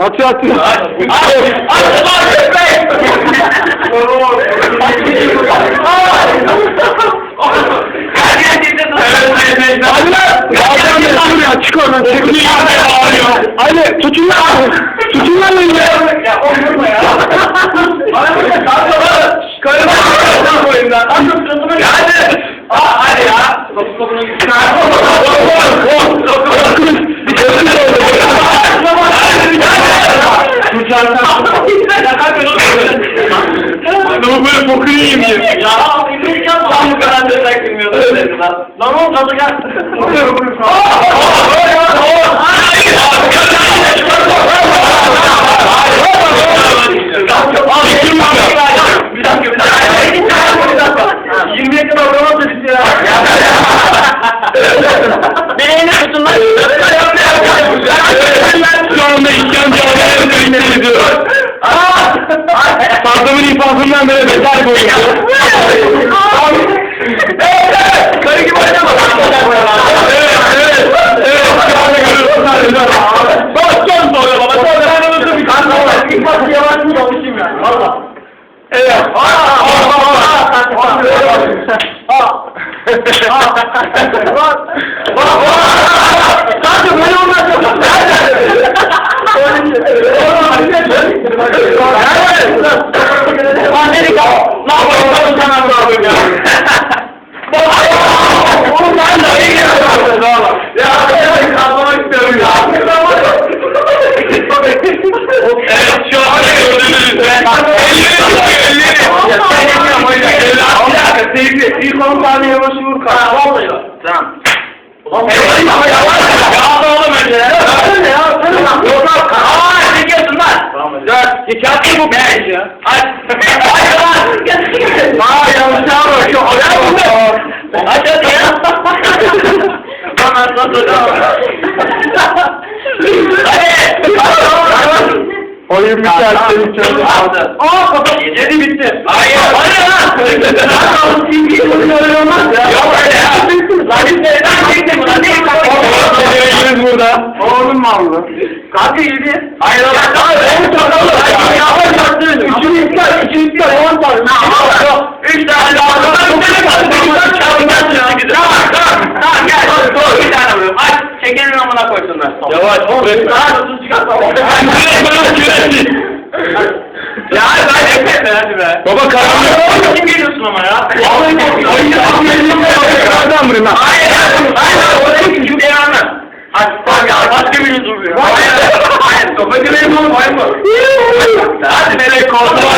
Atıyor atıyor. Hadi lan. Adam ya çık oradan çık. Hadi tutun lan. Tutun lan ya. Ya oynama ya. Bana bak ya. Kanka Karıma bak. oyundan. Kanka sırtına gel. Hadi. Hadi ya. Topu topuna gitsin. Adamı böyle bokunu diye. Ya ya tam bu kadar destek bilmiyordum senin lan. Lan oğlum tadı gel. Bir Fazlamın infazından beri beter koyuyor. Karı gibi oynama. Evet, evet, evet. Şu anda görüyorsun. Bak son soruyor baba. Sonra ben unuttum bir tane. İlk başta yabancı konuşayım yani. Valla. Evet. Aa, aa, aa, aa, aa. Kanka böyle olmaz. Lan Bir dakika sevgili. İlk 10 saniye yavaş vur kanka. Vallahi bak. Tamam. Ama yavaş. Ya da oğlum önce. Ne ya? Sen ne? Yok lan. Aa çekiyorsun lan. Dört. Attı bu. Beş. Aç. Aç lan. Aa yanlış abi. Şu ayağı bunu. Aç hadi ya. Bana nasıl? Hadi. Oyun biter, seni çözdüm. Aa kapat. Yedi bitti. Hayır. Hayır lan. Lan TV oynuyor olmaz ya. Yok öyle ya. Lan biz neden çektim lan? Ne Seni burada. Oğlum mu aldı? Kanka yedi. Hayır lan. Hayır. On tane alır. Yavaş yaptın. Üçünü iptal. Üçünü iptal. On tane. Yok. Üç tane daha. Üç tane daha. Tamam gel. Dur bir tane vuruyorum. Aç. Çekenin amına koysunlar. Yavaş. Daha tuz çıkartma. Bana küresin. Ya ben yapayım hadi be. Baba karanlık. Kim geliyorsun ama ya? Ayı ayı ayı ayı ayı ayı Hayır, hayır, oraya başka biriniz vuruyor. Hayır. Hayır. Sopa gireyim oğlum. Hayır mı? Hadi melek koltuğu.